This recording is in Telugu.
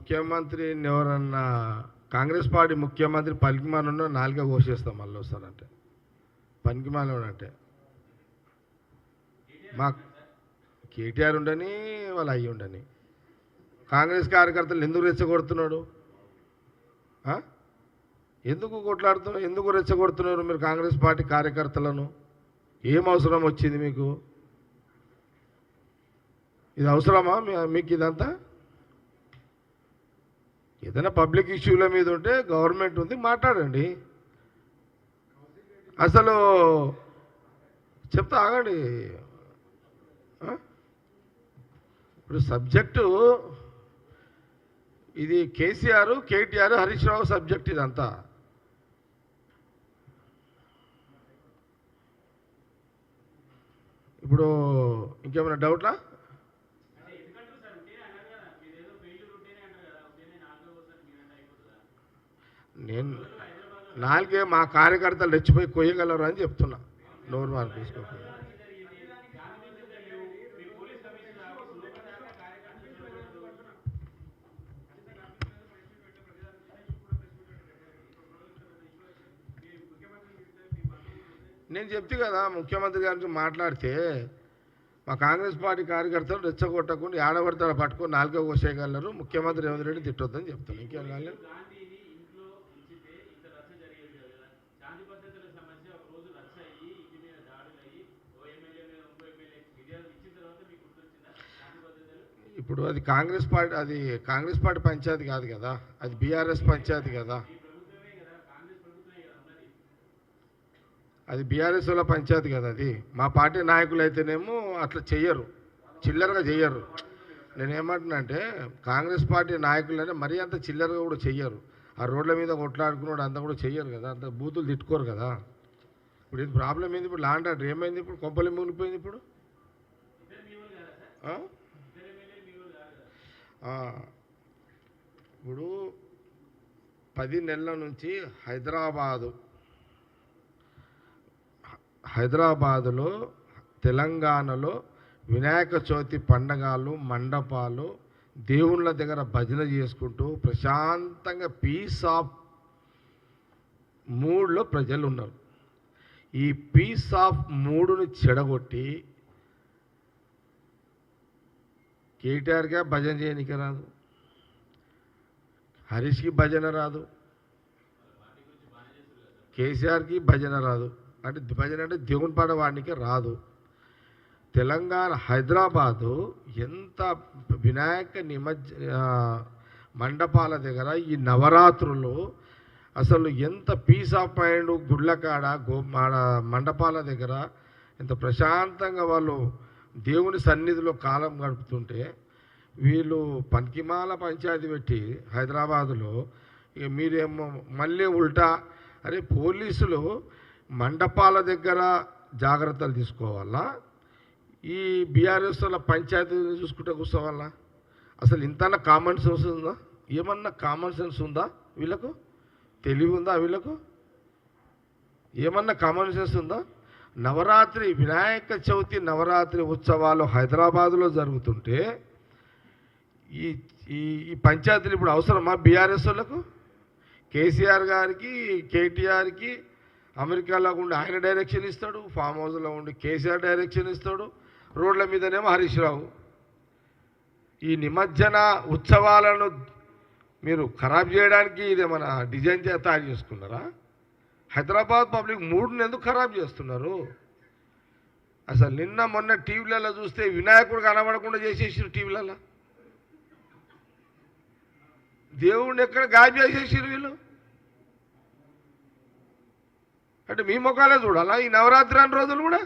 ముఖ్యమంత్రిని ఎవరన్నా కాంగ్రెస్ పార్టీ ముఖ్యమంత్రి పలికిమానున్న నాలుగే కోసేస్తాం మళ్ళీ వస్తారంటే పనికిమాల అంటే. మా కేటీఆర్ ఉండని వాళ్ళు అయ్యి ఉండని. కాంగ్రెస్ కార్యకర్తలు ఎందుకు రెచ్చగొడుతున్నాడు? ఎందుకు కొట్లాడుతున్నారు ఎందుకు రెచ్చగొడుతున్నారు మీరు కాంగ్రెస్ పార్టీ కార్యకర్తలను? ఏం అవసరం వచ్చింది మీకు? ఇది అవసరమా మీ- మీకు ఇదంతా? ఏదైనా పబ్లిక్ ఇష్యూల మీద ఉంటే గవర్నమెంట్ ఉంది మాట్లాడండి. అసలు చెప్తా ఆగండి. ఇప్పుడు సబ్జెక్టు ఇది KCR KTR Harish Rao subject ఇదంతా. ఇప్పుడు ఇంకేమైనా డౌట్లా నేను నాలుగే మా కార్యకర్తలు రెచ్చిపోయి కొయ్యగలరు అని చెప్తున్నా. నోరు మార్పు తీసుకోకుండా నేను చెప్తే కదా ముఖ్యమంత్రి గారికి మాట్లాడితే మా కాంగ్రెస్ పార్టీ కార్యకర్తలు రెచ్చగొట్టకుండా ఏడబడతాడు పట్టుకొని నాలుగో కోసేయగలరు ముఖ్యమంత్రి రేవంత్ రెడ్డి తిట్టొద్దని చెప్తాను ఇంకేం కాలేదు ఇప్పుడు అది కాంగ్రెస్ పార్టీ అది కాంగ్రెస్ పార్టీ పంచాయతీ కాదు కదా అది బీఆర్ఎస్ పంచాయతీ కదా. అది బీఆర్ఎస్ వాళ్ళ పంచాయతీ కదా అది. మా పార్టీ నాయకులు అయితేనేమో అట్లా చెయ్యరు చిల్లరగా చెయ్యరు. నేనేమంటున్నా అంటే కాంగ్రెస్ పార్టీ నాయకులనే మరీ అంత చిల్లరగా కూడా చెయ్యరు. ఆ రోడ్ల మీద కొట్లాడుకున్నాడు అంతా కూడా చెయ్యరు కదా అంత బూతులు తిట్టుకోరు కదా. ఇప్పుడు ఇది ప్రాబ్లం ఏంది ఇప్పుడు? లాండ్ ఆర్డర్ ఏమైంది ఇప్పుడు? కొంపలు మునిగిపోయింది ఇప్పుడు? ఇప్పుడు పది నెలల నుంచి హైదరాబాదు హైదరాబాదులో తెలంగాణలో వినాయక చవితి పండగలు మండపాలు దేవుళ్ళ దగ్గర భజన చేసుకుంటూ ప్రశాంతంగా పీస్ ఆఫ్ మూడ్లో ప్రజలు ఉన్నారు. ఈ పీస్ ఆఫ్ మూడుని చెడగొట్టి కేటీఆర్గా భజన చేయనికి రాదు. హరీష్కి భజన రాదు. కేసీఆర్కి భజన రాదు. అంటే భజన అంటే దేవుని పాట వాడికి రాదు. తెలంగాణ హైదరాబాదు ఎంత వినాయక నిమజ్జ మండపాల దగ్గర ఈ నవరాత్రులు అసలు ఎంత పీస్ ఆఫ్ మైండ్ గుడ్లకాడ గో మండపాల దగ్గర ఎంత ప్రశాంతంగా వాళ్ళు దేవుని సన్నిధిలో కాలం గడుపుతుంటే వీళ్ళు పనికిమాల పంచాయతీ పెట్టి హైదరాబాదులో ఇక మీరేమో మళ్ళీ ఉల్టా అరే పోలీసులు మండపాల దగ్గర జాగ్రత్తలు తీసుకోవాలా? ఈ బీఆర్ఎస్ల పంచాయతీ చూసుకుంటే కూర్చోవాలా? అసలు ఇంతన్నా కామన్ సెన్స్ ఉందా? ఏమన్నా కామన్ సెన్స్ ఉందా వీళ్ళకు? తెలివి ఉందా వీళ్ళకు? ఏమన్నా కామన్ సెన్స్ ఉందా? నవరాత్రి వినాయక చవితి నవరాత్రి ఉత్సవాలు హైదరాబాదులో జరుగుతుంటే ఈ ఈ ఈ పంచాయతీలు ఇప్పుడు అవసరమా బీఆర్ఎస్ వాళ్ళకు? కేసీఆర్ గారికి కేటీఆర్కి అమెరికాలో ఉండి ఆయన డైరెక్షన్ ఇస్తాడు ఫామ్ హౌస్లో ఉండి కేసీఆర్ డైరెక్షన్ ఇస్తాడు రోడ్ల మీదనేమో హరీష్ రావు. ఈ నిమజ్జన ఉత్సవాలను మీరు ఖరాబ్ చేయడానికి ఇదేమైనా డిజైన్ చేసి తయారు చేసుకున్నారా? హైదరాబాద్ పబ్లిక్ మూడుని ఎందుకు ఖరాబ్ చేస్తున్నారు? అసలు నిన్న మొన్న టీవీలలో చూస్తే వినాయకుడు కనబడకుండా చేసేసారు టీవీలలో. దేవుణ్ణి ఎక్కడ గాయం చేసేసారు వీళ్ళు? అంటే మీ ముఖాలే చూడాలా? ఈ నవరాత్రి అని రోజులు కూడా?